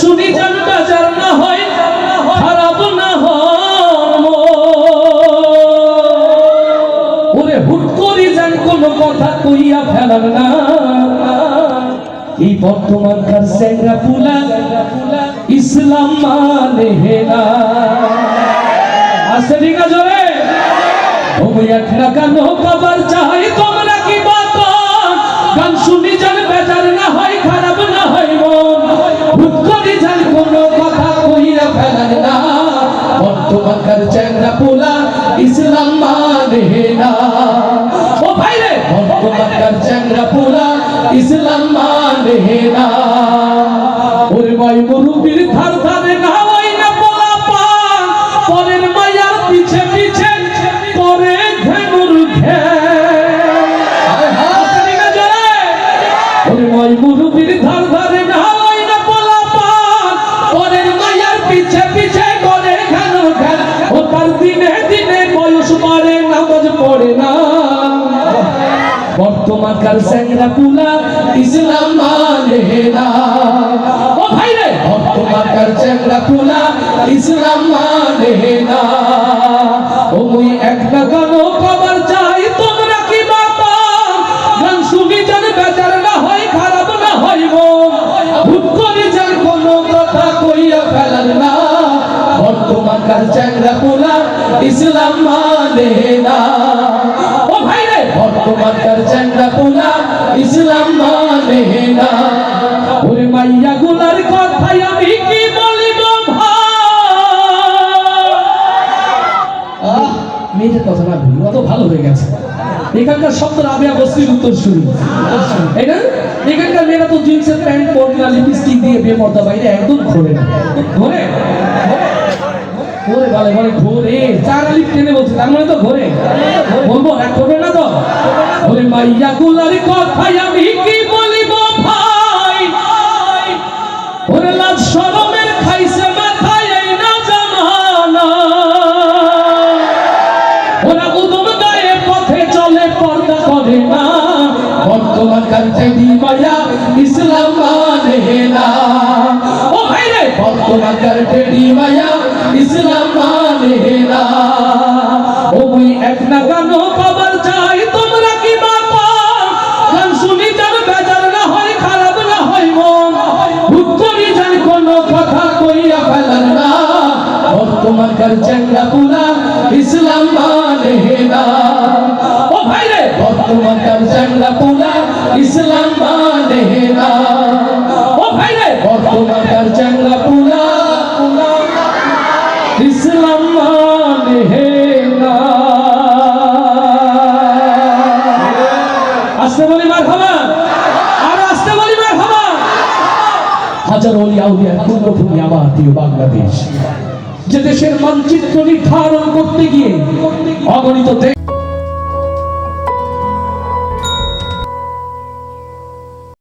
শুনি যেন বেজার না হয়, খারাপ না ওরে হুট করি যেন কোনো কথা কইয়া ফেলার না। এই বর্তমানকার সেংরা পুলা ইসলাম মানে রে? ওই এক না কেন বর্তমানকার চ্যাংরা পোলা, ইসলাম মানে না। ও ভাই রে বর্তমানকার চ্যাংরা পোলা, ইসলাম মানে না। ওরে ভাই মুরুবির ধার ধারে না না পোলা পান পরের মায়ার পিছে পিছে, পরে ঘেনুর ঘে ওরে ভাই মুরুবির বর্তমানকার স্যাংরা পুলা ইসলাম মানে না ও ভাই রে! বর্তমানকার স্যাংরা পুলা ইসলাম মানে না ও মুই এক না গানো কবার চাই, তোমরা কি বাবা গান শুনি যেন বেজার না হয়, খারাপ না মন। ভুল করে যেন কোনো কথা কইয়া ফেলার না। বর্তমানকার চ্যাংরা পোলা ইসলাম মানে না রে বর্তমানকার চ্যাংরা পোলা, ইসলাম মানে না ওরে মাইয়া গুলার কথাই আমি কি বলিব ভাই? মেয়েদের কথা না বলি, অত ভালো হয়ে গেছে। এখানকার শব্দ রাবিয়া বস্তির উত্তর শুরু এই না? এখানকার মেয়েরা তো জিন্সের প্যান্ট পরে না লিপস্টিক দিয়ে বিয়ে পর্দা বাইরে একদম ঘোরে না। ঘোরে? ঘোরে? ভালো ভালো, ঘোরে। চার লিপ টেনে বলছে, তার মানে তো ঘোরে। বলব, এক করবে না তো? মাইয়া কথাই আমি কি বলিব ভাই? ওরে লাজ শরমের খাইছে মাথায় এই না জামানা। ওরা উদম গায়ে পথে চলে, পর্দা করে না। বর্তমান বর্তমানকার দি মায়া ইসলাম বর্তমানকার চ্যাংরা পুরা ইসলাম মানে না ও ভাই রে! বর্তমানকার চ্যাংরা পুরা ইসলাম মানে না ও ভাই রে! বর্তমানকার চ্যাংরা পুরা ইসলাম মানে না আসতে বলি মার খাবা আর আসতে বলি মার হাজার অলি আউলিয়ার পূর্ণভূমি আমার বাংলাদেশ। যে দেশের মানচিত্র নির্ধারণ করতে গিয়ে অগণিত দেশ